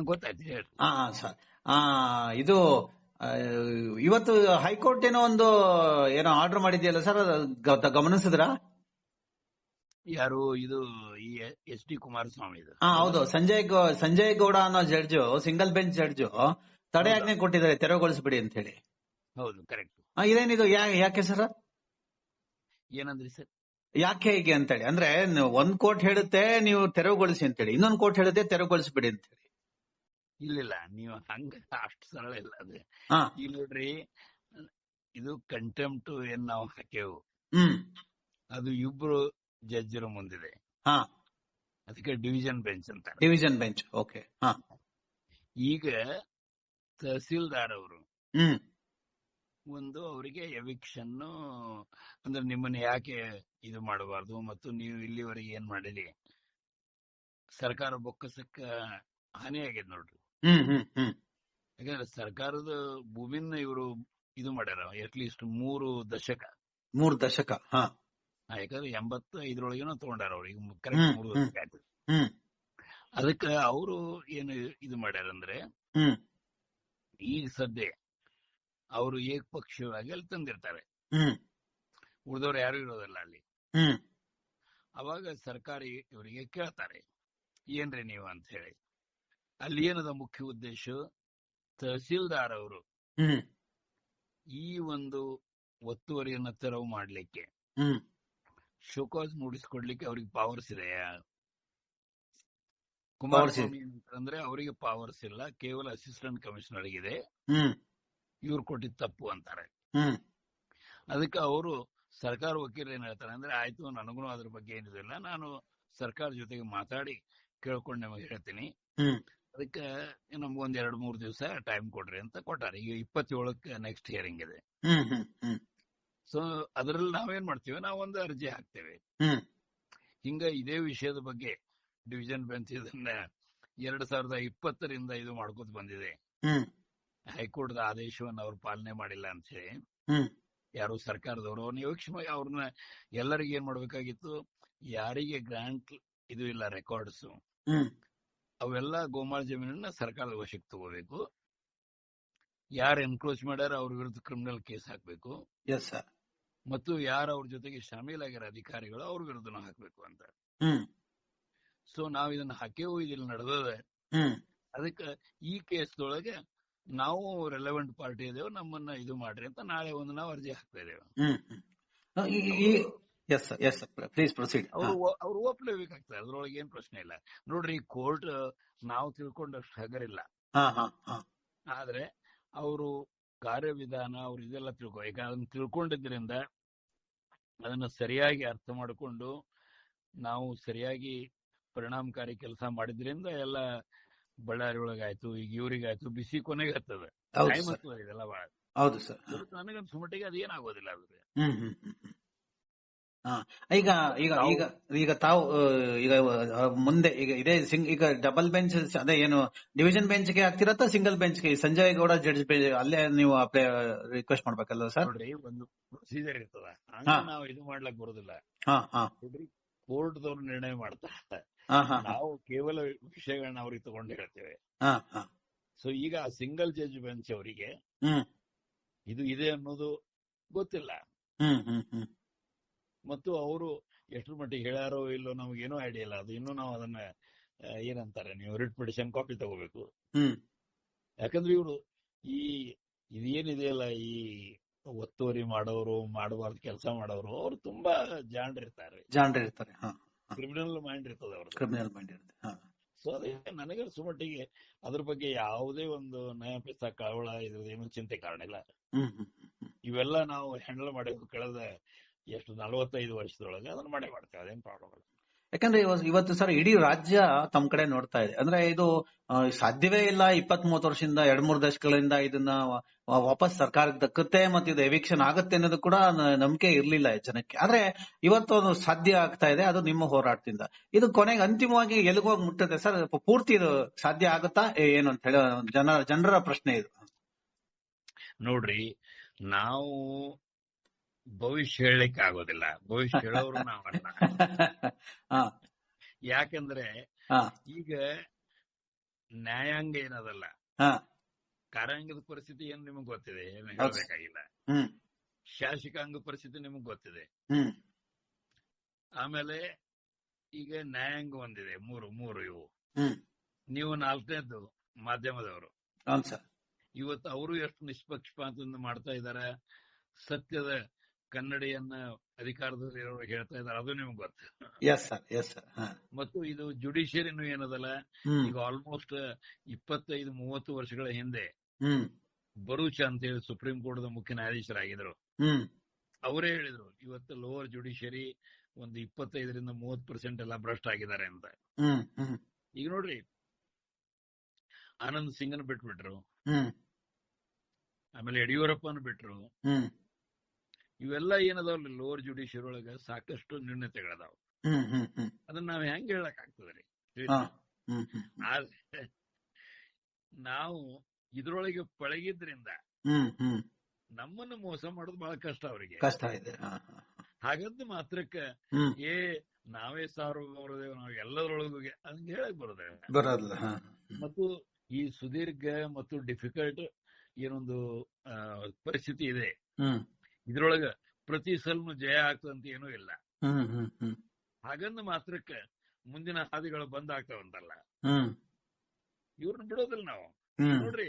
ಗೊತ್ತಾಯ್ತು ಹೇಳಿ. ಹಾ ಸರ್ ಆ ಇದು ಆ, ಇವತ್ತು ಹೈಕೋರ್ಟ್ ಏನೋ ಒಂದು ಏನೋ ಆರ್ಡರ್ ಮಾಡಿದ್ಯಲ್ಲ ಸರ್ ಗಮನಿಸಿದ್ರ? ಯಾರು ಇದು ಎಚ್ ಎಸ್ ಡಿ ಕುಮಾರಸ್ವಾಮಿ ಇದು. ಹಾ ಹೌದು ಸಂಜಯ್ ಗೌ- ಸಂಜಯ್ ಗೌಡ ಅನ್ನೋ ಜಡ್ಜು ಸಿಂಗಲ್ ಬೆಂಚ್ ಜಡ್ಜು ತಡೆಯಾಜ್ಞೆ ಕೊಟ್ಟಿದ್ದಾರೆ ತೆರವುಗೊಳಿಸ್ಬಿಡಿ ಅಂತ ಹೇಳಿ ಹೌದು ಕರೆಕ್ಟ್. ಆ, ಇದೇನಿದು ಯಾ- ಯಾಕೆ ಸರ್? ಏನಂದ್ರಿ ಸರ್? ಯಾಕೆ ಹೀಗೆ ಅಂತೇಳಿ ಅಂದ್ರೆ ಒಂದ್ ಕೋರ್ಟ್ ಹೇಳುತ್ತೆ ನೀವು ತೆರವುಗೊಳಿಸಿ ಅಂತೇಳಿ ಇನ್ನೊಂದ್ ಕೋರ್ಟ್ ಹೇಳುತ್ತೆ ತೆರವುಗೊಳಿಸ್ಬಿಡಿ ಅಂತ ಇಲ್ಲ ನೀವು ಹಂಗ ಅಷ್ಟು ಸರಳ ಇಲ್ಲ ಅದು. ಈಗ ನೋಡ್ರಿ ಇದು ಕಂಟೆಂಪ್ಟ್ ಏನ್ ನಾವು ಹಾಕೇವು ಅದು ಇಬ್ರು ಜಡ್ಜರ ಮುಂದಿದೆ. ಅದಕ್ಕೆ ಡಿವಿಷನ್ ಬೆಂಚ್ ಅಂತ ಡಿವಿಷನ್ ಬೆಂಚ್ ಓಕೆ ಈಗ ತಹಸೀಲ್ದಾರ್ ಅವರು ಒಂದು ಅವರಿಗೆ ಎವಿಕ್ಷನ್ ಅಂದ್ರೆ ನಿಮ್ಮನ್ನ ಯಾಕೆ ಇದು ಮಾಡಬಾರ್ದು ಮತ್ತು ನೀವು ಇಲ್ಲಿವರೆಗೆ ಏನ್ ಮಾಡಿರಿ? ಸರ್ಕಾರ ಬೊಕ್ಕಸಕ್ಕ ಹಾನಿಯಾಗಿದೆ ನೋಡ್ರಿ. ಯಾಕಂದ್ರೆ ಸರ್ಕಾರದ ಭೂಮಿನ ಇವರು ಇದು ಮಾಡ್ಯಾರ ಅಟ್ ಲೀಸ್ಟ್ ಮೂರು ದಶಕ. ಮೂರು ದಶಕ ಯಾಕಂದ್ರೆ ಎಂಬತ್ತು ಐದರೊಳಗೇನೋ ತಗೊಂಡಾರ ಅವ್ರು ಈಗ ಕರೆಕ್ಟ್ ಮೂರು ಹ್ಮ್. ದಶಕ ಆಯ್ತು. ಹ್ಮ್. ಅದಕ್ಕೆ ಅವರು ಏನು ಇದು ಮಾಡ್ಯಾರಂದ್ರೆ ಹ್ಮ್. ಈಗ ಸದ್ಯ ಅವರು ಏಕಪಕ್ಷೀಯವಾಗಿ ಅಲ್ಲಿ ತಂದಿರ್ತಾರೆ. ಹ್ಮ್. ಉಳಿದವ್ರು ಯಾರು ಇರೋದಿಲ್ಲ ಅಲ್ಲಿ. ಹ್ಮ್. ಅವಾಗ ಸರ್ಕಾರಿ ಇವರಿಗೆ ಕೇಳ್ತಾರೆ ಏನ್ರಿ ನೀವು ಅಂತ ಹೇಳಿ. ಅಲ್ಲಿ ಏನದ ಮುಖ್ಯ ಉದ್ದೇಶ? ತಹಸೀಲ್ದಾರ್ ಅವರು ಈ ಒಂದು ಒತ್ತುವರಿಯನ್ನ ತೆರವು ಮಾಡ್ಲಿಕ್ಕೆ. ಶೋಕಾಸ್ ಮೂಡಿಸ್ಕೊಡ್ಲಿಕ್ಕೆ ಅವ್ರಿಗೆ ಪವರ್ಸ್ ಇದೆ. ಕುಮಾರಸ್ವಾಮಿ ಅಂದ್ರೆ ಅವರಿಗೆ ಪವರ್ಸ್ ಇಲ್ಲ. ಕೇವಲ ಅಸಿಸ್ಟೆಂಟ್ ಕಮಿಷನರ್ ಇದೆ ಇವ್ರು ಕೊಟ್ಟಿದ್ ತಪ್ಪು ಅಂತಾರೆ. ಅದಕ್ಕೆ ಅವರು ಸರ್ಕಾರ ವಕೀಲರು ಏನ್ ಹೇಳ್ತಾರೆ ಅಂದ್ರೆ ಆಯ್ತು ನನಗೂ ಅದ್ರ ಬಗ್ಗೆ ಏನಿದಿಲ್ಲ ನಾನು ಸರ್ಕಾರ ಜೊತೆಗೆ ಮಾತಾಡಿ ಕೇಳ್ಕೊಂಡು ನಿಮಗೆ ಹೇಳ್ತೀನಿ. ಅದಕ್ಕೆ ನಮ್ಗೊಂದ್ ಎರಡ್ ಮೂರ್ ದಿವಸ ಟೈಮ್ ಕೊಡ್ರಿ ಅಂತ ಕೊಟ್ಟಾರೆ. ಈಗ ಇಪ್ಪತ್ತೇಳಕ್ಕೆ ನೆಕ್ಸ್ಟ್ ಹಿಯರಿಂಗ್ ಇದೆ. ಸೊ ಅದ್ರಲ್ಲಿ ನಾವೇನ್ ಮಾಡ್ತೀವಿ? ನಾವು ಒಂದು ಅರ್ಜಿ ಹಾಕ್ತೇವೆ. ಹಿಂಗ ಇದೇ ವಿಷಯದ ಬಗ್ಗೆ ಡಿವಿಷನ್ ಬೆಂಚ್ ಇದನ್ನ ಎರಡ್ ಸಾವಿರದ ಇಪ್ಪತ್ತರಿಂದ ಇದು ಮಾಡ್ಕೊತ ಬಂದಿದೆ. ಹೈಕೋರ್ಟ್ ಆದೇಶವನ್ನು ಅವ್ರು ಪಾಲನೆ ಮಾಡಿಲ್ಲ ಅಂತ ಹೇಳಿ. ಯಾರು ಸರ್ಕಾರದವರು ನಿರೀಕ್ಷೆ ಅವ್ರನ್ನ ಎಲ್ಲರಿಗೆ ಏನ್ ಮಾಡ್ಬೇಕಾಗಿತ್ತು? ಯಾರಿಗೆ ಗ್ರಾಂಟ್ ಇದು ಇಲ್ಲ ರೆಕಾರ್ಡ್ಸ್ ಹ್ಮ್. ಅವೆಲ್ಲ ಗೋಮಾಳ ಜಮೀನನ್ನ ಸರ್ಕಾರದ ವಶಕ್ಕೆ ತಗೋಬೇಕು. ಯಾರು ಎನ್ಕ್ರೋಚ್ ಮಾಡ್ಯಾರ ಅವ್ರ ವಿರುದ್ಧ ಕ್ರಿಮಿನಲ್ ಕೇಸ್ ಹಾಕ್ಬೇಕು. ಎಸ್ ಸರ್ ಮತ್ತು ಯಾರು ಅವ್ರ ಜೊತೆಗೆ ಶಾಮೀಲಾಗಿರೋ ಅಧಿಕಾರಿಗಳು ಅವ್ರ ವಿರುದ್ಧನೂ ಹಾಕ್ಬೇಕು ಅಂತ. ಸೊ ನಾವ್ ಇದನ್ನ ಹಾಕೇವು ಇದಿಲ್ಲ ನಡೆದದ. ಹ್ಮ್. ಅದಕ್ಕೆ ಈ ಕೇಸ್ದೊಳಗೆ ನಾವು ರೆಲೆವೆಂಟ್ ಪಾರ್ಟಿ ಇದೇವ್ ನಮ್ಮನ್ನ ಇದು ಮಾಡ್ರಿ ಅಂತ ನಾಳೆ ಒಂದು ನಾವು ಅರ್ಜಿ ಹಾಕ್ತಾ ಹ್ಮ್ yes yes sir please proceed ಅವ್ರು ಅವ್ರು ಒಪ್ಲೇಬೇಕಾಗ್ತದೆ ಅದ್ರೊಳಗೆ ಏನ್ ಪ್ರಶ್ನೆ ಇಲ್ಲ. ನೋಡ್ರಿ ಕೋರ್ಟ್ ನಾವು ತಿಳ್ಕೊಂಡಷ್ಟು ಹಗರಿಲ್ಲ ಆದ್ರೆ ಅವರು ಕಾರ್ಯವಿಧಾನ ಅವ್ರು ಇದೆಲ್ಲ ತಿಳ್ಕೊ ಈಗ ಅದನ್ನ ತಿಳ್ಕೊಂಡಿದ್ರಿಂದ ಅದನ್ನ ಸರಿಯಾಗಿ ಅರ್ಥ ಮಾಡಿಕೊಂಡು ನಾವು ಸರಿಯಾಗಿ ಪರಿಣಾಮಕಾರಿ ಕೆಲಸ ಮಾಡಿದ್ರಿಂದ ಎಲ್ಲ ಬಳ್ಳಾರಿ ಒಳಗಾಯ್ತು ಈಗ ಇವ್ರಿಗಾಯ್ತು ಬಿಸಿ ಕೊನೆಗೆ ಹತ್ತದ ಇದೆಲ್ಲ ಬಹಳ ಹೌದು ಸರ್. ನನಗನ್ಸು ಮಟ್ಟಿಗೆ ಅದೇನಾಗೋದಿಲ್ಲ ಅದ್ರ ಈಗ ಈಗ ಈಗ ಈಗ ತಾವು ಈಗ ಮುಂದೆ ಈಗ ಇದೇ ಸಿಂಗ್ ಈಗ ಡಬಲ್ ಬೆಂಚ್ ಅದೇ ಏನು ಡಿವಿಷನ್ ಬೆಂಚ್ಗೆ ಆಗ್ತಿರತ್ತ ಸಿಂಗಲ್ ಬೆಂಚ್ಗೆ? ಸಂಜಯ್ ಗೌಡ ಜಡ್ಜ್ ಅಲ್ಲೇ ನೀವು ಅಪ್ಲೈ ರಿಕ್ವೆಸ್ಟ್ ಮಾಡ್ಬೇಕಲ್ಲ ಸರ್? ನೋಡ್ರಿ ಒಂದು ಪ್ರೊಸೀಜರ್ ಇರ್ತದ. ನಾವು ಇದು ಮಾಡ್ಲಕ್ ಬರೋದಿಲ್ಲ. ಹಾ ಹಾ. ನೋಡ್ರಿ ಕೋರ್ಟ್ ದವ್ರು ನಿರ್ಣಯ ಮಾಡ್ತಾರೆ ಹಾ ಹಾ ಹಾ. ನಾವು ಕೇವಲ ವಿಷಯಗಳನ್ನ ಅವ್ರಿಗೆ ತಗೊಂಡು ಹೇಳ್ತೇವೆ. ಹಾ ಹಾ. ಸೊ ಈಗ ಸಿಂಗಲ್ ಜಡ್ಜ್ ಬೆಂಚ್ ಅವರಿಗೆ ಹ್ಮ್. ಇದು ಇದೆ ಅನ್ನೋದು ಗೊತ್ತಿಲ್ಲ. ಹ್ಮ್ ಹ್ಮ್ ಹ್ಮ್. ಮತ್ತು ಅವರು ಎಷ್ಟರ ಮಟ್ಟಿಗೆ ಹೇಳ್ಯಾರೋ ಇಲ್ಲೋ ನಮಗೇನೋ ಐಡಿಯಾ ಇಲ್ಲ. ಅದು ಇನ್ನೂ ನಾವು ಅದನ್ನ ಏನಂತಾರೆ ನೀವು ರಿಟ್ ಪಿಟಿಷನ್ ಕಾಪಿ ತಗೋಬೇಕು. ಯಾಕಂದ್ರೆ ಇವರು ಈ ಇದೇನಿದೆಯಲ್ಲ ಈ ಒತ್ತುವರಿ ಮಾಡೋರು ಮಾಡಬಾರ್ದು ಕೆಲಸ ಮಾಡೋರು ಅವ್ರು ತುಂಬಾ ಜಾಂಡ್ರಿರ್ತಾರೆ ಹಾ ಕ್ರಿಮಿನಲ್ ಮೈಂಡ್ ಇರ್ತದೆ ಅವ್ರದ್ದು. ಕ್ರಿಮಿನಲ್ ಮೈಂಡ್ ಇರ್ತದೆ ಸೊ ಅದಕ್ಕೆ ನನಗೆ ಸುಮಟ್ಟಿಗೆ ಅದ್ರ ಬಗ್ಗೆ ಯಾವುದೇ ಒಂದು ನಯಪಿಸ ಕಳವಳ ಇದ್ರದ್ದು ಏನು ಚಿಂತೆ ಕಾರಣ ಇಲ್ಲ. ಇವೆಲ್ಲ ನಾವು ಹ್ಯಾಂಡಲ್ ಮಾಡಬೇಕು ಕಳೆದ ಎಷ್ಟು ನಲವತ್ತೈದು ವರ್ಷದೊಳಗೆ ಅದನ್ನ ಮಾಡಿ ಮಾಡ್ತೇವೆ ಅದೇನ್ ಪ್ರಾಬ್ಲಮ್ ಇಲ್ಲ. ಯಾಕಂದ್ರೆ ಇವ- ಇವತ್ತು ಸರ್ ಇಡೀ ರಾಜ್ಯ ತಮ್ಮ ಕಡೆ ನೋಡ್ತಾ ಇದೆ. ಅಂದ್ರೆ ಇದು ಸಾಧ್ಯವೇ ಇಲ್ಲ ಇಪ್ಪತ್ ಮೂವತ್ತು ವರ್ಷದಿಂದ ಎರಡ್ ಮೂರು ದಶಕಗಳಿಂದ ಇದನ್ನ ವಾಪಸ್ ಸರ್ಕಾರಕ್ಕೆ ದಕ್ಕುತ್ತೆ ಮತ್ತೆ ಇದು ಎವಿಕ್ಷನ್ ಆಗುತ್ತೆ ಅನ್ನೋದು ಕೂಡ ನಂಬಿಕೆ ಇರ್ಲಿಲ್ಲ ಜನಕ್ಕೆ. ಆದ್ರೆ ಇವತ್ತು ಅದು ಸಾಧ್ಯ ಆಗ್ತಾ ಇದೆ ಅದು ನಿಮ್ಮ ಹೋರಾಟದಿಂದ. ಇದು ಕೊನೆಗೆ ಅಂತಿಮವಾಗಿ ಎಲ್ಲಿಗೋಗಿ ಮುಟ್ಟುತ್ತೆ. ಸರ್ ಪೂರ್ತಿ ಇದು ಸಾಧ್ಯ ಆಗುತ್ತಾ ಏನು ಅಂತ ಹೇಳಿ ಜನ ಜನರ ಪ್ರಶ್ನೆ ಇದು. ನೋಡ್ರಿ ನಾವು ಭವಿಷ್ಯ ಹೇಳಲಿಕ್ಕೆ ಆಗೋದಿಲ್ಲ. ಭವಿಷ್ಯ ಹೇಳೋರು ನಾವಲ್ಲ. ಯಾಕಂದ್ರೆ ಈಗ ನ್ಯಾಯಾಂಗ ಏನದಲ್ಲ? ಕಾರ್ಯಾಂಗದ ಪರಿಸ್ಥಿತಿ ಏನು ನಿಮಗ್ ಗೊತ್ತಿದೆ? ಏನು. ಹೇಳಬೇಕಾಗಿಲ್ಲ. ಶಾಸಕಾಂಗ ಪರಿಸ್ಥಿತಿ ನಿಮಗ್ ಗೊತ್ತಿದೆ. ಆಮೇಲೆ ಈಗ ನ್ಯಾಯಾಂಗ ಒಂದಿದೆ. ಮೂರು ಮೂರು ಇವು. ನೀವು ನಾಲ್ಕನೇದ್ದು ಮಾಧ್ಯಮದವರು. ಇವತ್ತು ಅವರು ಎಷ್ಟು ನಿಷ್ಪಕ್ಷಪಾತದಿಂದ ಮಾಡ್ತಾ ಇದ್ದಾರೆ? ಸತ್ಯದ ಕನ್ನಡಿಯನ್ನ ಅಧಿಕಾರದಲ್ಲಿ ಹೇಳ್ತಾ ಇದ್ದಾರೆ. ಅದು ನಿಮ್ಗೆ ಗೊತ್ತು. ಎಸ್ ಸರ್ ಎಸ್ ಸರ್ ಹಾ. ಮತ್ತು ಇದು ಜುಡಿಷಿಯರಿನೂ ಏನದಲ್ಲ ಈಗ ಆಲ್ಮೋಸ್ಟ್ ಇಪ್ಪತ್ತೈದು ಮೂವತ್ತು ವರ್ಷಗಳ ಹಿಂದೆ ಬರೂಚ ಅಂತ ಹೇಳಿ ಸುಪ್ರೀಂ ಕೋರ್ಟ್ ಮುಖ್ಯ ನ್ಯಾಯಾಧೀಶರಾಗಿದ್ರು ಅವರೇ ಹೇಳಿದ್ರು ಇವತ್ತು ಲೋವರ್ ಜುಡಿಷಿಯರಿ ಒಂದು ಇಪ್ಪತ್ತೈದರಿಂದ ಮೂವತ್ತು ಪರ್ಸೆಂಟ್ ಎಲ್ಲ ಭ್ರಷ್ಟ ಆಗಿದ್ದಾರೆ ಅಂತ. ಈಗ ನೋಡ್ರಿ ಆನಂದ್ ಸಿಂಗ್ನ ಬಿಟ್ಬಿಟ್ರು. ಆಮೇಲೆ ಯಡಿಯೂರಪ್ಪನ ಬಿಟ್ರು. ಇವೆಲ್ಲ ಏನದಾವ್ ಲೋವರ್ ಜುಡಿಷಿಯರ್ ಒಳಗ ಸಾಕಷ್ಟು ನ್ಯೂನತೆಗಳದಾವ ಅದನ್ನ ನಾವ್ ಹೆಂಗ್ ಹೇಳಕ್ ಆಗ್ತದ್ರಿ? ಆದ್ರೆ ನಾವು ಇದ್ರೊಳಗೆ ಪಳಗಿದ್ರಿಂದ ನಮ್ಮನ್ನು ಮೋಸ ಮಾಡೋದು ಬಹಳ ಕಷ್ಟ ಅವರಿಗೆ. ಕಷ್ಟ ಇದೆ. ಹಾಗಂತ ಮಾತ್ರಕ್ಕ ಏ ನಾವೇ ಸಾರ್ವಭೌಮದೇವ್ ನಾವು ಎಲ್ಲದರೊಳಗೂ ಹಂಗ ಹೇಳಕ್ ಹಾ. ಮತ್ತು ಈ ಸುದೀರ್ಘ ಮತ್ತು ಡಿಫಿಕಲ್ಟ್ ಏನೊಂದು ಪರಿಸ್ಥಿತಿ ಇದೆ. ಇದ್ರೊಳಗ ಪ್ರತಿ ಸಲನು ಜಯ ಆಗ್ತದಂತ ಏನೂ ಇಲ್ಲ. ಹಾಗಂದ ಮಾತ್ರಕ್ಕ ಮುಂದಿನ ಹಾದಿಗಳು ಬಂದ್ ಆಗ್ತಾವಂತಲ್ಲ. ಇವ್ರನ್ನ ಬಿಡೋದಿಲ್ಲ ನಾವು. ನೋಡ್ರಿ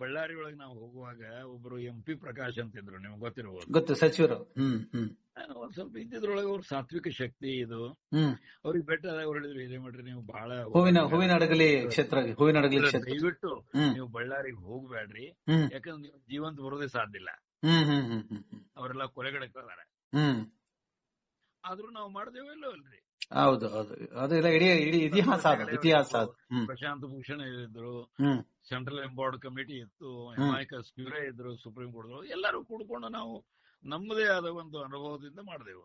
ಬಳ್ಳಾರಿ ಒಳಗೆ ನಾವು ಹೋಗುವಾಗ ಒಬ್ರು ಎಂ ಪಿ ಪ್ರಕಾಶ್ ಅಂತಿದ್ರು ನಿಮ್ಗೆ ಗೊತ್ತಿರಬಹುದು ಗೊತ್ತು ಸಚಿವರು. ಒಂದ್ ಸ್ವಲ್ಪ ಇದ್ದಿದ್ರೊಳಗೆ ಅವ್ರ ಸಾತ್ವಿಕ ಶಕ್ತಿ ಇದು. ಅವ್ರಿಗೆ ಬೆಟ್ಟ ಅವ್ರು ಹೇಳಿದ್ರು ಇದೇ ಮಾಡ್ರಿ ನೀವು ಬಹಳ ಹೂವಿನ ಹೂವಿನ ಅಡಗಲಿ ಕ್ಷೇತ್ರ ಹೂವಿನ ಅಡಗಲಿ ಕ್ಷೇತ್ರ. ದಯವಿಟ್ಟು ನೀವು ಬಳ್ಳಾರಿಗೆ ಹೋಗ್ಬೇಡ್ರಿ ಯಾಕಂದ್ರೆ ನೀವು ಜೀವಂತ ಬರೋದೇ ಸಾಧ್ಯ ಇಲ್ಲ. ಹ್ಮ್ ಹ್ಮ್ ಹ್ಮ್ ಹ್ಮ್ ಹ್ಮ್. ಅವರೆಲ್ಲ ಹ್ಮ್. ಆದ್ರೂ ನಾವು ಮಾಡ್ದೇವೋ ಇಲ್ಲೋ ಅಲ್ರಿ. ಹೌದು ಹೌದು. ಅದೆಲ್ಲ ಇಡೀ ಇಡೀ ಇತಿಹಾಸ ಅದು ಇತಿಹಾಸ ಪ್ರಶಾಂತ್ ಭೂಷಣ್ ಇದ್ರು ಸೆಂಟ್ರಲ್ ಎಂಬಾರ್ಡ್ ಕಮಿಟಿ ಇತ್ತು ಹ್ಮ್. ಸ್ಕ್ಯೂರೆ ಕ್ಯೂರೇ ಇದ್ರು ಸುಪ್ರೀಂ ಕೋರ್ಟ್ ಎಲ್ಲರೂ ಕೂಡ್ಕೊಂಡು ನಾವು ನಮ್ಮದೇ ಆದ ಒಂದು ಅನುಭವದಿಂದ ಮಾಡಿದೆವು.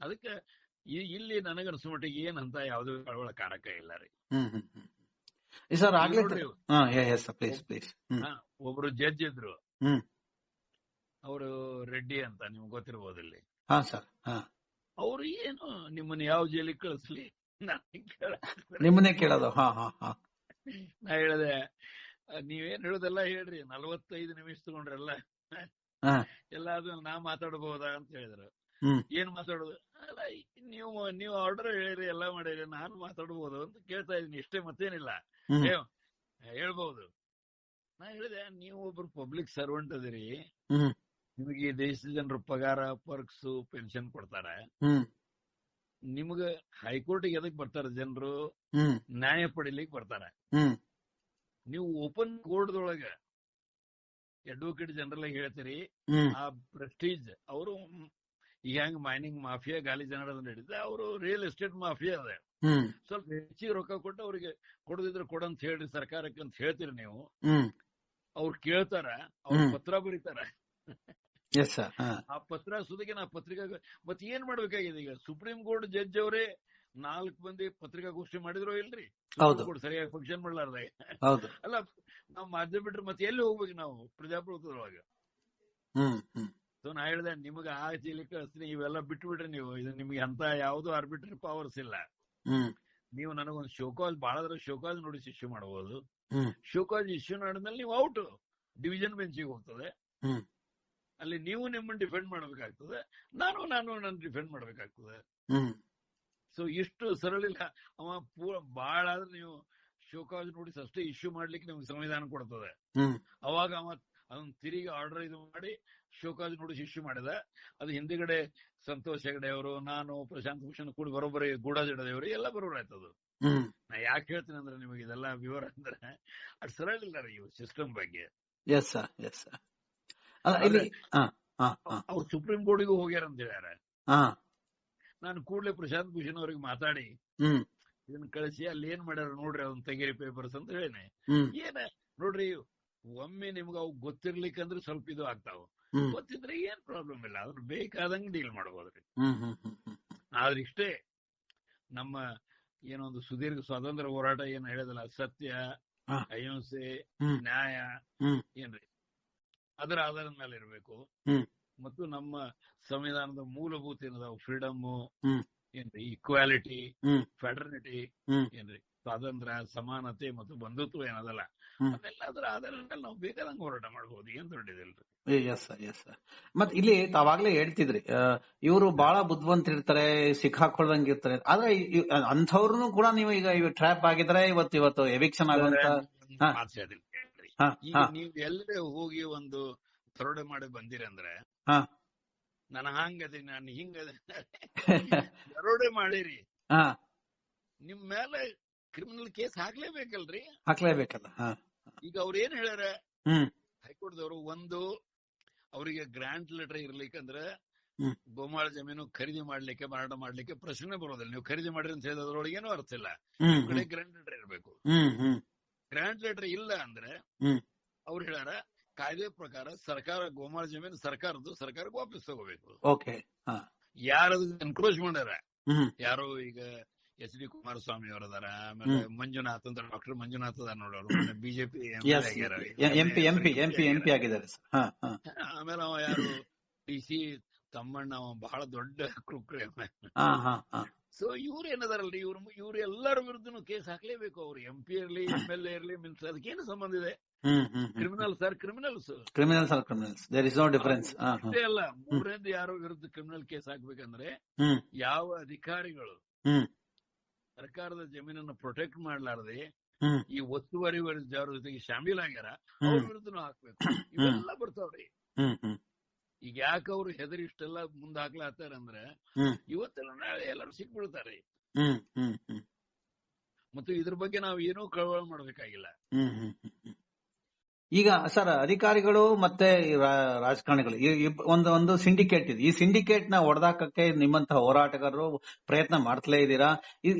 ಅದಕ್ಕೆ ಇಲ್ಲಿ ನನಗನ್ಸ ಮಟ್ಟಿಗೆ ಏನಂತ ಯಾವುದೇ ಕಳವಳ ಕಾರಕ ಇಲ್ಲ ರೀ. ಸರ್ ಆಗ್ಲೇ ಒಬ್ರು ಜಡ್ಜ್ ಇದ್ರು. ಅವರು ರೆಡ್ಡಿ ಅಂತ ನಿಮ್ಗೆ ಗೊತ್ತಿರ್ಬೋದು ಇಲ್ಲಿ. ಹಾ ಸರ್ ಹಾ. ಅವ್ರು ಏನು ನಿಮ್ಮನ್ನ ಯಾವ ಜೈಲಿಗೆ ಕಳಿಸ್ಲಿ? ನಿಮ್ಮನ್ನೇ ಕೇಳೋದು ಹಾ ಹಾ ಹಾ. ನಾ ಹೇಳಿದೆ ನೀವೇನ್ ಹೇಳುದೆಲ್ಲ ಹೇಳ್ರಿ ನಲವತ್ತೈದು ನಿಮಿಷ ತಗೊಂಡ್ರಲ್ಲ? ಹಾ. ಎಲ್ಲ ಆದ್ಮೇಲೆ ನಾ ಮಾತಾಡಬಹುದಾ ಅಂತ ಹೇಳಿದ್ರು. ಏನ್ ಮಾತಾಡೋದು? ಅಲ್ಲ ನೀವು ನೀವು ಆರ್ಡರ್ ಹೇಳಿರಿ ಎಲ್ಲ ಮಾಡಿರಿ ನಾನು ಮಾತಾಡಬಹುದು ಅಂತ ಕೇಳ್ತಾ ಇದೀನಿ ಇಷ್ಟೇ ಮತ್ತೇನಿಲ್ಲ. ಹೇಳ್ಬಹುದು ನಾ ಹೇಳಿದೆ ನೀವು ಒಬ್ರು ಪಬ್ಲಿಕ್ ಸರ್ವೆಂಟ್ ಅದಿರಿ. ನಿಮಗೆ ದೇಶದ ಜನರು ಪಗಾರ ಪರ್ಕ್ಸ್ ಪೆನ್ಷನ್ ಕೊಡ್ತಾರ. ನಿಮಗ ಹೈಕೋರ್ಟ್ ಎದಕ್ ಬರ್ತಾರ ಜನರು? ನ್ಯಾಯ ಪಡೀಲಿಕ್ ಬರ್ತಾರ. ನೀವು ಓಪನ್ ಕೋರ್ಟ್ದೊಳಗ ಅಡ್ವೊಕೇಟ್ ಜನರಲ್ ಆಗಿ ಹೇಳ್ತೀರಿ ಆ ಪ್ರೆಸ್ಟೀಜ್ ಅವರು ಈಗ ಹೆಂಗ್ ಮೈನಿಂಗ್ ಮಾಫಿಯಾ ಗಾಲಿ ಜನರ ನಡೀತದೆ ಅವರು ರಿಯಲ್ ಎಸ್ಟೇಟ್ ಮಾಫಿಯಾ ಅದ. ಸ್ವಲ್ಪ ಹೆಚ್ಚಿಗೆ ರೊಕ್ಕ ಕೊಟ್ಟು ಅವ್ರಿಗೆ ಕೊಡದಿದ್ರೆ ಕೊಡಂತ ಹೇಳ್ರಿ ಸರ್ಕಾರಕ್ಕೆ ಅಂತ ಹೇಳ್ತೀರಿ ನೀವು. ಅವ್ರು ಕೇಳ್ತಾರ ಅವ್ರ ಪತ್ರ ಬರೀತಾರ. ಆ ಪತ್ರ ಸುದಕ್ಕೆ ನಾ ಪತ್ರಿಕಾ ಮತ್ ಏನ್ ಮಾಡ್ಬೇಕಾಗಿದೆ ಈಗ? ಸುಪ್ರೀಂ ಕೋರ್ಟ್ ಜಡ್ಜ್ ಅವರೇ ನಾಲ್ಕು ಮಂದಿ ಪತ್ರಿಕಾಗೋಷ್ಠಿ ಮಾಡಿದ್ರು ಇಲ್ರಿ? ಸರಿಯಾಗಿ ಫಂಕ್ಷನ್ ಮಾಡ್ಲಾರ್ದ. ಅಲ್ಲ ನಾವ್ ಮಾಧ್ಯಮ ಬಿಟ್ರೆ ಮತ್ತೆ ಎಲ್ಲಿ ಹೋಗ್ಬೇಕು ನಾವು? ಪ್ರಜಾಪ್ರಭುತ್ವದೊಳಗ ಸೊ ನಾ ಹೇಳ್ದೆ ನಿಮಗ ಆ ಜೀಲಿ ಕಳಿಸ್ತೀನಿ ಇವೆಲ್ಲ ಬಿಟ್ಟು ಬಿಡ್ರಿ ನೀವು. ಇದು ನಿಮ್ಗೆ ಅಂತ ಯಾವ್ದು ಆರ್ಬಿಟ್ರಿ ಪವರ್ಸ್ ಇಲ್ಲ. ನೀವು ನನಗೊಂದು ಶೋಕಾಲ್ ಬಾಳದ್ರ ಶೋಕಾಲ್ ನೋಡಿ ಇಶ್ಯೂ ಮಾಡಬಹುದು ಶೋಕಾಜ್ ಇಶ್ಯೂ ಮಾಡಿದ್ಮೇಲೆ ನೀವು ಔಟ್ ಡಿವಿಷನ್ ಬೆಂಚಿಗೆ ಹೋಗ್ತದೆ. ಅಲ್ಲಿ ನೀವು ನಿಮ್ಮನ್ನು ಡಿಫೆಂಡ್ ಮಾಡ್ಬೇಕಾಗ್ತದೆ. ನಾನು ನಾನು ನನ್ನ ಡಿಫೆಂಡ್ ಮಾಡ್ಬೇಕಾಗ್ತದೆ. ಸೊ ಇಷ್ಟು ಸರಳ ಇಲ್ಲ. ಅವ ಬಹಳ ಆದ್ರೆ ನೀವು ಶಿವಕಾಜ್ ನೋಡಿ ಅಷ್ಟೇ ಇಶ್ಯೂ ಮಾಡ್ಲಿಕ್ಕೆ ನಿಮ್ಗೆ ಸಂವಿಧಾನ ಕೊಡ್ತದೆ. ಅವಾಗ ಅವ ಅದನ್ನ ತಿರುಗಿ ಆರ್ಡರ್ ಇದು ಮಾಡಿ ಶೋಕಾಜ್ ನೋಡಿ ಶಿಷ್ಯ ಮಾಡಿದ. ಅದು ಹಿಂದಿಗಡೆ ಸಂತೋಷ್ ಹೆಗಡೆ ಅವರು ನಾನು ಪ್ರಶಾಂತ್ ಭೂಷಣ್ ಕೂಡ ಬರೋಬ್ಬರಿ ಗೂಢಾಜಡದೇವರು ಎಲ್ಲ ಬರೋಬ್ಬರ ಆಯ್ತದು. ಹ್ಮ್. ನಾ ಯಾಕೆ ಹೇಳ್ತೀನಿ ಅಂದ್ರೆ ನಿಮಗೆ ಇದೆಲ್ಲ ವಿವರ ಅಂದ್ರೆ ಅಷ್ಟು ಸರಳ ಇಲ್ಲ ಇವು ಸಿಸ್ಟಮ್ ಬಗ್ಗೆ. ಅವ್ರು ಸುಪ್ರೀಂ ಕೋರ್ಟ್ಗೂ ಹೋಗ್ಯಾರ ಅಂತ ಹೇಳ್ಯಾರ. ಹಾ. ನಾನು ಕೂಡಲೇ ಪ್ರಶಾಂತ್ ಭೂಷಣ್ ಅವ್ರಿಗೆ ಮಾತಾಡಿ ಇದನ್ನ ಕಳಿಸಿ ಅಲ್ಲಿ ಏನ್ ಮಾಡ್ಯಾರ ನೋಡ್ರಿ ಅದನ್ನ ತೆಗೀರಿ ಪೇಪರ್ಸ್ ಅಂತ ಹೇಳಿನಿ. ಹ್ಮ್. ಏನ ನೋಡ್ರಿ ಒಮ್ಮೆ ನಿಮ್ಗೆ ಅವು ಗೊತ್ತಿರ್ಲಿಕ್ಕಂದ್ರೆ ಸ್ವಲ್ಪ ಇದು ಆಗ್ತಾವ ಗೊತ್ತಿದ್ರೆ ಏನ್ ಪ್ರಾಬ್ಲಮ್ ಇಲ್ಲ ಅದ್ರ ಬೇಕಾದಂಗೆ ಡೀಲ್ ಮಾಡಬಹುದ್ರಿ ಆದ್ರೆ ಇಷ್ಟೇ ನಮ್ಮ ಏನೊಂದು ಸುದೀರ್ಘ ಸ್ವಾತಂತ್ರ್ಯ ಹೋರಾಟ ಏನ್ ಹೇಳದಲ್ಲ ಸತ್ಯ. ಅಹಿಂಸೆ. ನ್ಯಾಯ. ಏನ್ರಿ ಅದರ ಆಧಾರದ ಮೇಲೆ ಇರಬೇಕು. ಮತ್ತು ನಮ್ಮ ಸಂವಿಧಾನದ ಮೂಲಭೂತ ಏನದಾವ ಫ್ರೀಡಮ್. ಏನ್ರಿ ಈಕ್ವಾಲಿಟಿ. ಫೆಡರ್ನಿಟಿ. ಏನ್ರಿ ಸ್ವಾತಂತ್ರ್ಯ ಸಮಾನತೆ ಮತ್ತು ಬಂಧುತ್ವ ಏನದಲ್ಲ. ಅದೆಲ್ಲ ಅದರ ನಾವು ಬೇಕಾದಂಗ ಹೋರಾಟ ಮಾಡ್ಬೋದು. ಏನ್ ದೊಡ್ಡದಿಲ್ರಿ ಎಸ್ ಸರ್ ಎಸ್ ಸರ್ ಮತ್ ಇಲ್ಲಿ ತಾವಾಗ್ಲೇ ಹೇಳ್ತಿದ್ರಿ ಇವರು ಬಹಳ ಬುದ್ಧಿವಂತರಿರ್ತಾರೆ ಸಿಕ್ಕಾಕೊಳ್ದಂಗ್ ಇರ್ತಾರೆ. ಆದ್ರೆ ಅಂಥವ್ರು ಕೂಡ ನೀವು ಈಗ ಟ್ರ್ಯಾಪ್ ಆಗಿದ್ರೆ ಇವತ್ತು ಇವತ್ತು ಎವಿಕ್ಷನ್ ಆಗುವಂತ ನೀವು ಈಗ ನೀವ್ ಎಲ್ಲೇ ಹೋಗಿ ಒಂದು ದರೋಡೆ ಮಾಡಿ ಬಂದಿರಂದ್ರೆ ಹಾ. ನಾನು ನಾನ್ ನಾನು ಹಿಂಗದ ದರೋಡೆ ಮಾಡಿರಿ. ಹಾ. ನಿಮ್ ಮೇಲೆ ಕ್ರಿಮಿನಲ್ ಕೇಸ್ ಹಾಕ್ಲೇಬೇಕಲ್ರಿ? ಹಾಕ್ಲೇಬೇಕಲ್ಲ ಹಾ. ಈಗ ಅವ್ರ ಏನ್ ಹೇಳ್ಯಾರ? ಹ್ಮ್. ಹೈಕೋರ್ಟ್ ದವರು ಒಂದು ಅವರಿಗೆ ಗ್ರಾಂಟ್ ಲೆಟರ್ ಇರ್ಲಿಕ್ಕಂದ್ರೆ. ಗೋಮಾಳ ಜಮೀನು ಖರೀದಿ ಮಾಡ್ಲಿಕ್ಕೆ ಮಾರಾಟ ಮಾಡ್ಲಿಕ್ಕೆ ಪ್ರಶ್ನೆ ಬರೋದಿಲ್ಲ. ನೀವು ಖರೀದಿ ಮಾಡ್ರಿ ಅಂತ ಹೇಳಿದ್ರೊಳಗೆ ಏನೂ ಅರ್ಥ ಇಲ್ಲ. ಕಡೆ ಗ್ರಾಂಟ್ ಲೆಟರ್ ಇರ್ಬೇಕು. ಗ್ರಾಂಟ್ ಲೆಟರ್ ಇಲ್ಲ ಅಂದ್ರೆ. ಅವ್ರು ಹೇಳಾರ ಕಾಯ್ದೆ ಪ್ರಕಾರ ಸರ್ಕಾರ ಗೋಮಾಳ ಜಮೀನು ಸರ್ಕಾರದ್ದು ಸರ್ಕಾರಕ್ಕೆ ವಾಪಸ್ ತಗೋಬೇಕು. ಯಾರದು ಎನ್ಕ್ರೋಚ್ ಮಾಡ್ಯಾರ? ಯಾರು ಯಾರೋ ಈಗ ಎಚ್ ಡಿ ಕುಮಾರಸ್ವಾಮಿ ಅವರದಾರ ಆಮೇಲೆ ಮಂಜುನಾಥ್ ಅಂತ ಡಾಕ್ಟರ್ ಮಂಜುನಾಥ್ ಅದಾರ ನೋಡೋರು ಬಿಜೆಪಿ ಎಂಪಿ ಎಂಪಿ ಎಂಪಿ ಆಗಿದ್ದಾರೆ. ಹಾ ಆಮೇಲೆ ಅವ ಯಾರು? ಡಿ ಸಿ ತಮ್ಮಣ್ಣ ಅವ ಬಹಳ ದೊಡ್ಡ ಕುಕ್ರೆ ಸೊ ಇವ್ರು ಏನದಾರಲ್ರಿ? ಇವ್ರ ಇವ್ರ ಎಲ್ಲರ ವಿರುದ್ಧನು ಕೇಸ್ ಹಾಕ್ಲೇಬೇಕು ಅವ್ರು. ಎಂ ಪಿ ಇರ್ಲಿ ಎಂ ಎಲ್ ಎ ಇರ್ಲಿ ಮಿನಿಸ್ಟರ್ ಅದಕ್ಕೇನು ಸಂಬಂಧ ಇದೆ? Criminal sir criminals criminals are criminals there is no difference ಅಷ್ಟೇ ಅಲ್ಲ. ಮೂರನೇದು ಯಾರೋ ವಿರುದ್ಧ ಕ್ರಿಮಿನಲ್ ಕೇಸ್ ಹಾಕ್ಬೇಕಂದ್ರೆ ಯಾವ ಅಧಿಕಾರಿಗಳು ಸರ್ಕಾರದ ಜಮೀನನ್ನು ಪ್ರೊಟೆಕ್ಟ್ ಮಾಡ್ಲಾರ್ದೆ ಈ ಒತ್ತುವರಿ ಅವರ ಜೊತೆಗೆ ಶಾಮೀಲ್ ಆಗ್ಯಾರ ಅವ್ರ ವಿರುದ್ಧನೂ ಹಾಕ್ಬೇಕು. ಇವೆಲ್ಲ ಬರ್ತಾವ್ರಿ. ಈಗ ಯಾಕೆ ಅವ್ರು ಹೆದರಿ ಇಷ್ಟೆಲ್ಲ ಮುಂದೆ ಹಾಕ್ಲಾತಾರ ಅಂದ್ರೆ. ಇವತ್ತೆಲ್ಲ ನಾಳೆ ಎಲ್ಲರೂ ಸಿಕ್ಬಿಡ್ತಾರೆ ಹ್ಮ್. ಹ್ಮ್. ಹ್ಮ್. ಮತ್ತು ಇದ್ರ ಬಗ್ಗೆ ನಾವು ಏನೂ ಕಳವಳ ಮಾಡ್ಬೇಕಾಗಿಲ್ಲ. ಈಗ ಸರ್ ಅಧಿಕಾರಿಗಳು ಮತ್ತೆ ರಾಜಕಾರಣಿಗಳು ಒಂದು ಒಂದು ಸಿಂಡಿಕೇಟ್ ಇದೆ. ಈ ಸಿಂಡಿಕೇಟ್ನ ಹೊಡೆದಾಕಕ್ಕೆ ನಿಮ್ಮಂತಹ ಹೋರಾಟಗಾರರು ಪ್ರಯತ್ನ ಮಾಡ್ತಲೇ ಇದ್ದೀರಾ?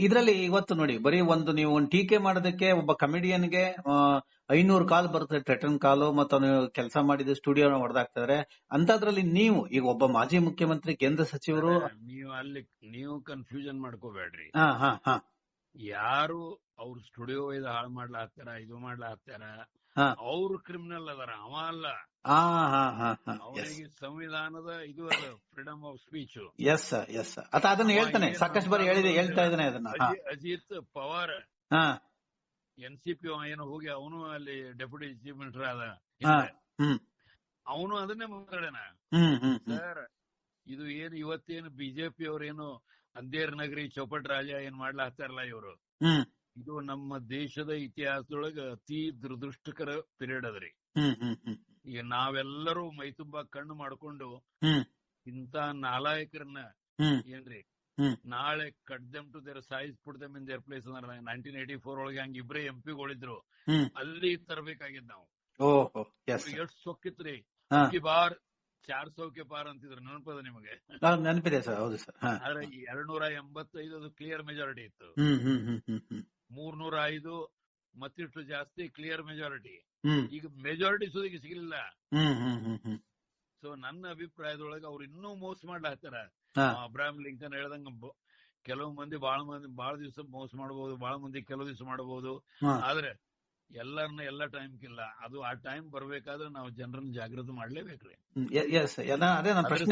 ಇದರಲ್ಲಿ ಇವತ್ತು ನೋಡಿ ಬರೀ ಒಂದು ನೀವು ಒಂದು ಟೀಕೆ ಮಾಡೋದಕ್ಕೆ ಒಬ್ಬ ಕಮಿಡಿಯನ್ಗೆ ಐನೂರು ಕಾಲ್ ಬರುತ್ತೆ ಟ್ರೆಟನ್ ಕಾಲು ಮತ್ತು ಅವನು ಕೆಲಸ ಮಾಡಿದ ಸ್ಟುಡಿಯೋ ಹೊಡೆದಾಕ್ತಿದ್ರೆ ಅಂತದ್ರಲ್ಲಿ ನೀವು ಈಗ ಒಬ್ಬ ಮಾಜಿ ಮುಖ್ಯಮಂತ್ರಿ ಕೇಂದ್ರ ಸಚಿವರು ನೀವು ಅಲ್ಲಿ ನೀವು ಕನ್ಫ್ಯೂಷನ್ ಮಾಡ್ಕೋಬೇಡ್ರಿ. ಹಾ ಹಾ ಹಾ. ಯಾರು ಅವ್ರ ಸ್ಟುಡಿಯೋ ಇದು ಹಾಳು ಮಾಡ್ಲಾತ್ತಾರ ಇದು ಮಾಡ್ಲಾತ್ತಾರ ಹಾ. ಅವ್ರು ಕ್ರಿಮಿನಲ್ ಅದಾರ ಅವ ಅಲ್ಲ. ಅವರಿಗೆ ಸಂವಿಧಾನದ ಇದು ಅದ freedom of speech yes yes ಅತ ಅದನ್ನ ಹೇಳ್ತಾನೆ ಸಾಕಷ್ಟು ಬಾರಿ ಹೇಳಿದೆ ಹೇಳ್ತಾ ಇದ್ದಾನೆ ಅದನ್ನ. Ajit Pawar. N C P ಏನೋ ಹೋಗಿ ಅವನು ಅಲ್ಲಿ ಡೆಪ್ಯೂಟಿ ಚೀಫ್ ಮಿನಿಸ್ಟರ್ ಆದ ಹ್ಮ್. ಅವನು ಅದನ್ನೇ ಮಾತಾಡೋಣ ಸರ್ ಇದು ಏನು ಇವತ್ತೇನು ಬಿಜೆಪಿ ಅವ್ರೇನು ಅಂಧೇರ್ ನಗರಿ ಚೌಪಟ್ ರಾಜ ಏನ್ ಮಾಡ್ಲಾಗ್ತಾರಲ್ಲ ಇವರು? ಇದು ನಮ್ಮ ದೇಶದ ಇತಿಹಾಸದೊಳಗ ಅತಿ ದುರದೃಷ್ಟಕರ ಪೀರಿಯಡ್ ಅದ್ರಿ. ಈಗ ನಾವೆಲ್ಲರೂ ಮೈತುಂಬಾ ಕಣ್ಣು ಮಾಡ್ಕೊಂಡು. ಇಂತ ನಾಲಾಯಕರನ್ನ ಏನ್ರಿ? ನಾಳೆ cut them to their size put them in their place ಅಂದ್ರೆ ನೈನ್ಟೀನ್ ಏಟಿ ಫೋರ್ ಒಳಗೆ ಹಂಗ ಇಬ್ರೇ ಎಂ ಪಿಗಳಿದ್ರು. ಅಲ್ಲಿ ತರಬೇಕಾಗಿದ್ ನಾವು. ಎಷ್ಟು ಸೊಕ್ಕಿತ್ರಿ? ಬಾರ್ ಚಾರ್ ಸೌಕೆ ಪಾರ್ ಅಂತಿದ್ರು ನೆನಪದ ನಿಮಗೆ? ನೆನಪಿದೆ ಸರ್ ಹೌದು ಸರ್ ಆದ್ರೆ ಎರಡ್ನೂರ ಎಂಬತ್ತೈದು ಅದು ಕ್ಲಿಯರ್ ಮೆಜಾರಿಟಿ ಇತ್ತು. ಮೂರ್ನೂರ ಐದು ಮತ್ತಿಷ್ಟು ಜಾಸ್ತಿ ಕ್ಲಿಯರ್ ಮೆಜಾರಿಟಿ ಈಗ ಮೆಜಾರಿಟಿ ಸುದಿಗೆ ಸಿಗಲಿಲ್ಲ. ಸೊ ನನ್ನ ಅಭಿಪ್ರಾಯದೊಳಗೆ ಅವ್ರು ಇನ್ನೂ ಮೋಸ ಮಾಡ್ಲಾತ್ತಾರ ಅಬ್ರಾಹಿಂ ಲಿಂಕನ್ ಹೇಳ್ದಂಗ ಕೆಲವು ಮಂದಿ ಬಹಳ ಮಂದಿ ಬಹಳ ದಿವಸ ಮೋಸ ಮಾಡಬಹುದು ಬಹಳ ಮಂದಿ ಕೆಲವು ದಿವಸ ಮಾಡಬಹುದು ಆದ್ರೆ ಎಲ್ಲರನ್ನ ಎಲ್ಲ ಟೈಮ್ಗಿಲ್ಲ ಅದು ಆ ಟೈಮ್ ಬರ್ಬೇಕಾದ್ರೆ ನಾವು ಜನರನ್ನ ಜಾಗೃತಿ ಮಾಡ್ಲೇಬೇಕ್ರಿ.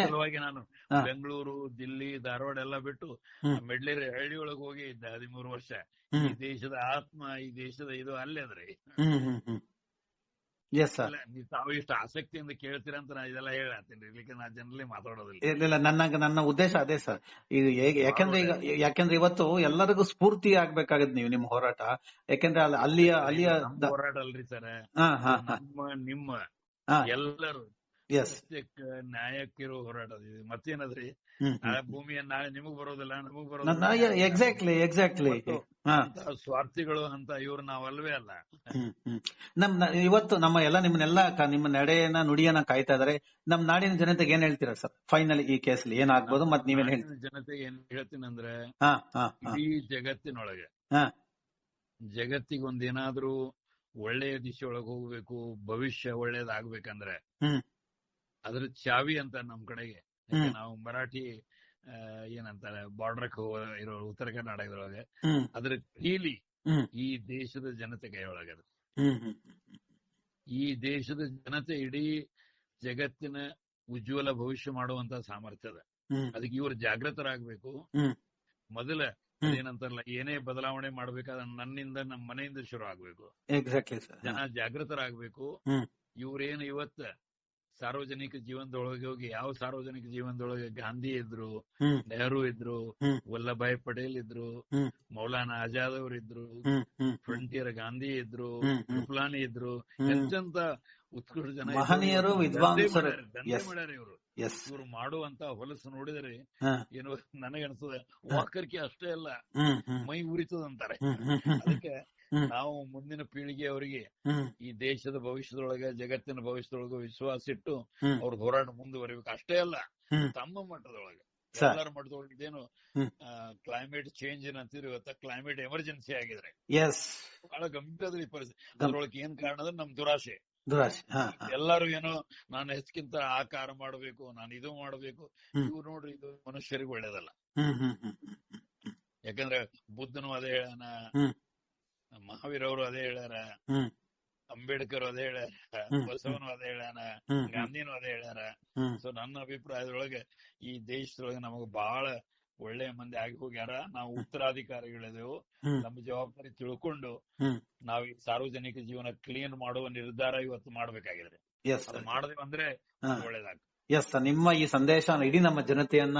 ಸಲುವಾಗಿ ನಾನು ಬೆಂಗಳೂರು ದಿಲ್ಲಿ ಧಾರವಾಡ ಎಲ್ಲ ಬಿಟ್ಟು. ಮೆಡ್ಲೇರಿ ಹಳ್ಳಿ ಒಳಗೆ ಹೋಗಿ ಇದ್ದೆ ಹದಿಮೂರು ವರ್ಷ. ಈ ದೇಶದ ಆತ್ಮ ಈ ದೇಶದ ಇದು ಅಲ್ಲೇ ಅದ್ರಿ. ಎಸ್ ಸರ್ ನೀವು ತಾವು ಇಷ್ಟು ಆಸಕ್ತಿಯಿಂದ ಕೇಳ್ತೀರ ಅಂತ ನಾ ಇದೆಲ್ಲ ಹೇಳತ್ತೀನಿ ಇರ್ಲಿಕ್ಕೆ ನಾ ಜನರಲಿ ಮಾತಾಡೋದಿಲ್ಲ. ಇಲ್ಲ ನನ್ನ ನನ್ನ ಉದ್ದೇಶ ಅದೇ ಸರ್ ಈಗ ಯಾಕಂದ್ರೆ ಈಗ ಯಾಕಂದ್ರೆ ಇವತ್ತು ಎಲ್ಲರಿಗೂ ಸ್ಫೂರ್ತಿ ಆಗ್ಬೇಕಾಗದ್ ನೀವು ನಿಮ್ ಹೋರಾಟ. ಯಾಕಂದ್ರೆ ಅಲ್ಲಿ ಅಲ್ಲಿಯ ಅಲ್ಲಿಯ ಹೋರಾಟ ಅಲ್ರಿ ಸರ್ ಹಾ ಹಾ ಹಾ. ನಿಮ್ಮ. ಎಲ್ಲರೂ ನ್ಯಾಯಕ್ಕಿರೋ ಹೋರಾಟ ಮತ್ತೇನದ್ರಿ? ನಾಳೆ ಭೂಮಿಯನ್ನ ನಾಳೆ ನಿಮಗ್ ಬರೋದಿಲ್ಲ ನಮಗ್ ಬರೋದಿಲ್ಲ ಎಕ್ಸಾಕ್ಟ್ಲಿ ಎಕ್ಸಾಕ್ಟ್ಲಿ ಸ್ವಾರ್ಥಿಗಳು ಅಂತ ಇವ್ರು ನಾವಲ್ವೇ ಅಲ್ಲ. ನಮ್ ಇವತ್ತು ನಮ್ಮ ಎಲ್ಲ ನಿಮ್ಮನ್ನೆಲ್ಲ ನಿಮ್ಮ ನಡೆಯನ್ನ ನುಡಿಯನ್ನ ಕಾಯ್ತಾ ಇದಾರೆ. ನಮ್ ನಾಡಿನ ಜನತೆಗೆ ಏನ್ ಹೇಳ್ತೀರಾ ಸರ್? ಫೈನಲ್ ಈ ಕೇಸ್ ಏನ್ ಆಗ್ಬೋದು ಮತ್ ನೀವೇನ್ ಹೇಳ್ತೀರಾ? ಜನತೆಗೆ ಏನ್ ಹೇಳ್ತೀನಿ ಅಂದ್ರೆ ಇಡೀ ಜಗತ್ತಿನೊಳಗೆ ಜಗತ್ತಿಗೊಂದೇನಾದ್ರೂ ಜಗತ್ತಿಗೆ ಒಂದೇನಾದ್ರೂ ಒಳ್ಳೆಯ ದಿಶೆಯೊಳಗೆ ಹೋಗ್ಬೇಕು ಭವಿಷ್ಯ ಒಳ್ಳೇದಾಗ್ಬೇಕಂದ್ರೆ ಹ್ಮ್. ಅದ್ರ ಚಾವಿ ಅಂತ ನಮ್ ಕಡೆಗೆ. ನಾವು ಮರಾಠಿ ಏನಂತಾರೆ ಬಾರ್ಡರ್ ಇರೋ ಉತ್ತರ ಕರ್ನಾಟಕದೊಳಗೆ ಇದ್ರೊಳಗೆ ಅದ್ರ ಕೀಲಿ ಈ ದೇಶದ ಜನತೆ ಕೈಯೊಳಗೆ ಅದು. ಹ್ಮ್ ಹ್ಮ್ ಈ ದೇಶದ ಜನತೆ ಇಡೀ ಜಗತ್ತಿನ ಉಜ್ವಲ ಭವಿಷ್ಯ ಮಾಡುವಂತ ಸಾಮರ್ಥ್ಯ ಅದ. ಅದಕ್ಕೆ ಇವರು ಜಾಗೃತರಾಗಬೇಕು ಮೊದಲ. ಏನಂತಾರಲ್ಲ ಏನೇ ಬದಲಾವಣೆ ಮಾಡ್ಬೇಕಾದ್ರೆ ನನ್ನಿಂದ ನಮ್ಮ ಮನೆಯಿಂದ ಶುರು ಆಗ್ಬೇಕು. ಜನ ಜಾಗೃತರಾಗ್ಬೇಕು. ಇವ್ರೇನು ಇವತ್ತ ಸಾರ್ವಜನಿಕ ಜೀವನದೊಳಗೆ ಹೋಗಿ ಯಾವ ಸಾರ್ವಜನಿಕ ಜೀವನದೊಳಗೆ ಗಾಂಧಿ ಇದ್ರು ನೆಹರು ಇದ್ರು ವಲ್ಲಭಾಯಿ ಪಟೇಲ್ ಇದ್ರು. ಮೌಲಾನಾ ಆಜಾದ್ ಅವರು ಇದ್ರು ಫ್ರಂಟಿಯರ್ ಗಾಂಧಿ ಇದ್ರು ಹ್ಮ್. ಇದ್ರು. ಎಂತೆಂತ ಉತ್ಕೃಷ್ಟ ಜನ ಮಹನೀಯರು. ಮಾಡ್ಯಾರ, ಇವರು. ಇವ್ರು ಮಾಡುವಂತ ಹೊಲಸು ನೋಡಿದರೆ ಏನು ಏನು ನನಗನ್ಸದ ವಾಕರ್ಕಿ ಅಷ್ಟೇ ಅಲ್ಲ ಮೈ ಉರಿತದಂತಾರೆ. ಅದಕ್ಕೆ. ನಾವು ಮುಂದಿನ ಪೀಳಿಗೆಯವರಿಗೆ ಅವರಿಗೆ ಈ ದೇಶದ ಭವಿಷ್ಯದೊಳಗೆ ಜಗತ್ತಿನ ಭವಿಷ್ಯದೊಳಗೆ ವಿಶ್ವಾಸ ಇಟ್ಟು. ಅವ್ರ ಹೋರಾಟ ಮುಂದುವರಿಬೇಕು. ಅಷ್ಟೇ ಅಲ್ಲ ತಮ್ಮ ಮಟ್ಟದೊಳಗೆ. ಎಲ್ಲರ ಮಟ್ಟದೊಳಗೆ ಇದೇನು ಕ್ಲೈಮೇಟ್ ಚೇಂಜ್ ಅಂತೀರಿ ಇವತ್ತ ಕ್ಲೈಮೇಟ್ ಎಮರ್ಜೆನ್ಸಿ ಆಗಿದ್ರೆ. ಬಹಳ ಗಂಭೀರ ಪರಿಸ್ಥಿತಿ. ಅದ್ರೊಳಗೆ ಏನ್ ಕಾರಣ ಅಂದ್ರೆ ನಮ್ ದುರಾಸೆ. ದುರಾಶೆ. ಎಲ್ಲಾರು ಏನೋ ನಾನು ಹೆಚ್ಚಕ್ಕಿಂತ ಆಕಾರ ಮಾಡಬೇಕು ನಾನು ಇದು ಮಾಡಬೇಕು. ಇವ್ರು ಇವು ನೋಡ್ರಿ ಇದು ಮನುಷ್ಯರಿಗೆ ಒಳ್ಳೇದಲ್ಲ. ಯಾಕಂದ್ರೆ ಬುದ್ಧನು ಅದೇ ಹೇಳಾನ. ಮಹಾವೀರ್ ಅವರು ಅದೇ ಹೇಳ್ಯಾರ. ಅಂಬೇಡ್ಕರ್ ಅದೇ ಹೇಳ್ಯಾರ. ಬಸವನು ಅದೇ ಹೇಳ್ಯಾನ ಗಾಂಧಿನೂ ಅದೇ ಹೇಳ್ಯಾರ. ಸೊ ನನ್ನ ಅಭಿಪ್ರಾಯದೊಳಗೆ ಈ ದೇಶದೊಳಗೆ ನಮಗ್ ಬಹಳ ಒಳ್ಳೆ ಮಂದಿ ಆಗಿ ಹೋಗ್ಯಾರ. ನಾವು ಉತ್ತರಾಧಿಕಾರಿಗಳಿದೆವು. ನಮ್ಮ ಜವಾಬ್ದಾರಿ ತಿಳ್ಕೊಂಡು ನಾವ್ ಈ ಸಾರ್ವಜನಿಕ ಜೀವನ ಕ್ಲೀನ್ ಮಾಡುವ ನಿರ್ಧಾರ ಇವತ್ತು ಮಾಡ್ಬೇಕಾಗಿದೆ. ಅದು ಮಾಡದೆ ಬಂದ್ರೆ ಹಾ. ಒಳ್ಳೇದಾಗ್ತದೆ. ಎಸ್ ನಿಮ್ಮ ಈ ಸಂದೇಶ ಇಡೀ ನಮ್ಮ ಜನತೆಯನ್ನ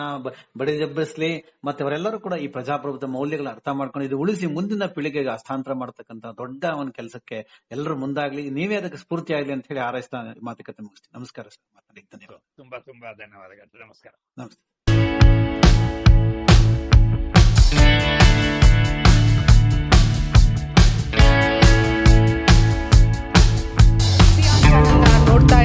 ಬಡಿದೆಬ್ಬಿಸ್ಲಿ ಮತ್ತೆ ಅವರೆಲ್ಲರೂ ಕೂಡ ಈ ಪ್ರಜಾಪ್ರಭುತ್ವ ಮೌಲ್ಯಗಳ ಅರ್ಥ ಮಾಡ್ಕೊಂಡು ಇದು ಉಳಿಸಿ ಮುಂದಿನ ಪೀಳಿಗೆಗೆ ಹಸ್ತಾಂತರ ಮಾಡತಕ್ಕಂತ ದೊಡ್ಡ ಒಂದು ಕೆಲಸಕ್ಕೆ ಎಲ್ಲರೂ ಮುಂದಾಗ್ಲಿ. ನೀವೇ ಅದಕ್ಕೆ ಸ್ಫೂರ್ತಿ ಆಗ್ಲಿ ಅಂತ ಹೇಳಿ ಆರೈಸ್ತಾ ಮಾತುಕತೆ ಮುಗಿಸ್ತೀನಿ. ನಮಸ್ಕಾರ ಸರ್. ತುಂಬಾ ತುಂಬಾ ಧನ್ಯವಾದಗಳು. ನಮಸ್ಕಾರ. ನಮಸ್ತೆ.